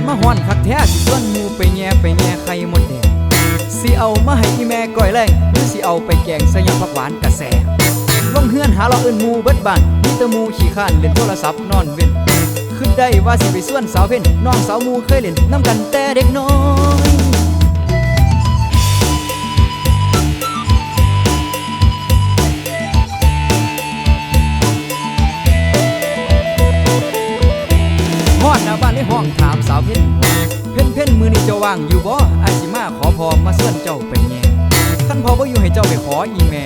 ศมาฮ้อนคักแท้สิส่วนหมูไปแง่ไปแง่ไข่มดแดงสิเอามาให้อีแม่ก้อยแรงหรือสิเอาไปแกงใส่ยำผักหวานกระแสลงเฮือนหาเราอื่นหมูเบิดบ้านมีแต่หมูขี้ข้านเล่นโทรศัพท์นอนเว้นขึ้นได้ว่าสิไปส่วนสาวเพ่นน้องสาวหมูเคยเล่นน้ำกันแต่เด็กน้อย บ้านเลยห้องถามสาวเพ่นเพ่นเพ่นมือนี้เจ้าว่างอยู่บ่อาสิมาขอพอมาส่วนเจ้าไปแย่ขั้นพอบ่อยู่ให้เจ้าไปขออีแม่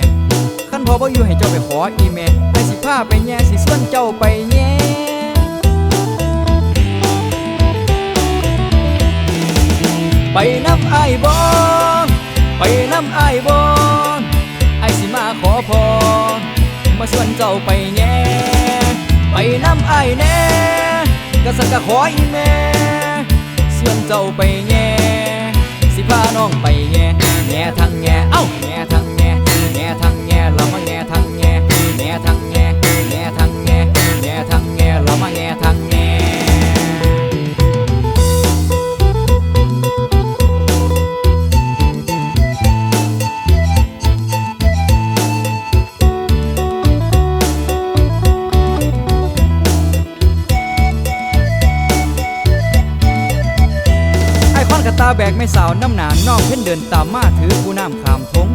ขั้นพอบ่อยู่ให้เจ้าไปขออีแม่อาสิพาไปแย่สิส่วนเจ้าไปแย่ไปน้ำไอ้ายบ่ไปน้ำไอ้ายบ่ไอสิมาขอพรมาส่วนเจ้าไปแย่ไปน้ำไอ้แน่ ก็สักกะขออีแม่ส่วนเจ้าไปแง่สิพาน้องไปแง่แง่ทางแง่เอ้าแง่ กระตาแบกไม่สาวน้ำหนาน้องเพ่นเดินตามมาถือกูน้ำขามทง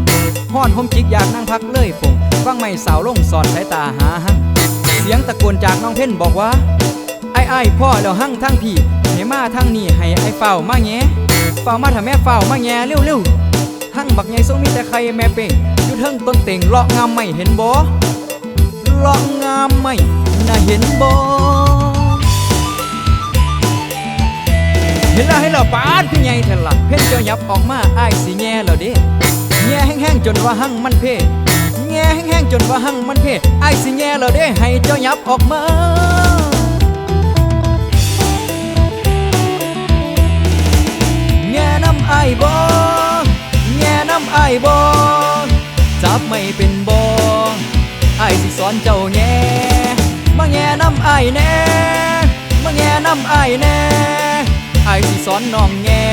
ห้อนหมจิกอยากนั่งพักเลยปงฟังไม่สาวลงสอดสายตาหาหังเสียงตะโกนจากน้องเพ่นบอกว่าไอ้ไอ้พ่อแล้วหั่งทั้งพี่ให้มาทั้งนี่ให้ไอ้เฝ้ามาแงเฝ้ามาถ้าแม่เฝ้ามาแงเร็วเร็วหั่งบักใหญ่ทรงมีแต่ใครแม่เป่งอยู่เทิงต้นเต่งเลาะงามไม่เห็นบ่เลาะงามไม่น่าเห็นบ่ ห็นแล้วให้เราปาดพี่ใหญ่เถอะล่ะเพ่นเจ้ายับออกมาอ้ายสิแง่แล้วเด้แง่แห้งๆจนว่าหั่งมันเพ่แง่แห้งๆจนว่าหั่งมันเพ่อ้ายสิแง่แล้วเด้ให้เจ้ายับออกมาแง่น้ำอ้ายบ่แง่น้ำอ้ายบ่จับไม่เป็นบ่อ้ายสิสอนเจ้าแง่มาแง่น้ำอ้ายแน่มาแง่น้ำอ้ายแน่ อายสิสอนน้องแง่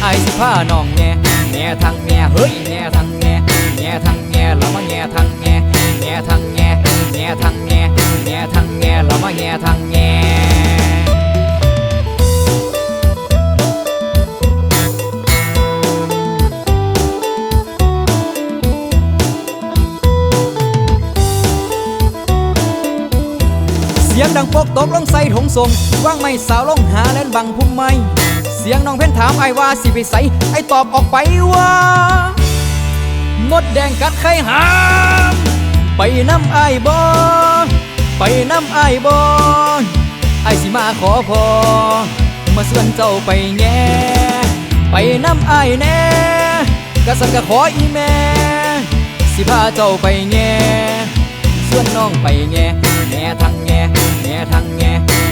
ไอายสิพาน้องแง่แง่ทางแง่เฮ้ยแง่ทางแง่แง่ทางแง่เรามาแง่ทางแง่แง่ทางแง่แง่ทางแง่แง่ทางแง่เรามาแง่ทาง สียงดังปกตกลงใส่ถงทรงว่างไม่สาวลงหาเล่นบังพุ่มไม้เสียงน้องเพ่นถามไอ้ว่าสิไปใสไอ้ตอบออกไปว่ามดแดงกัดไข่หามไปน้ำไอ้บอไปน้ำไอ้บอไอ้สิมาขอพอมาส่วนเจ้าไปแง่ไปน้ำไอ้แน่กะสันกะขออีแม่สิพาเจ้าไปแง่ ส่วนน้องไปแง่แง่ทางแง่แง่ทางแง่แง่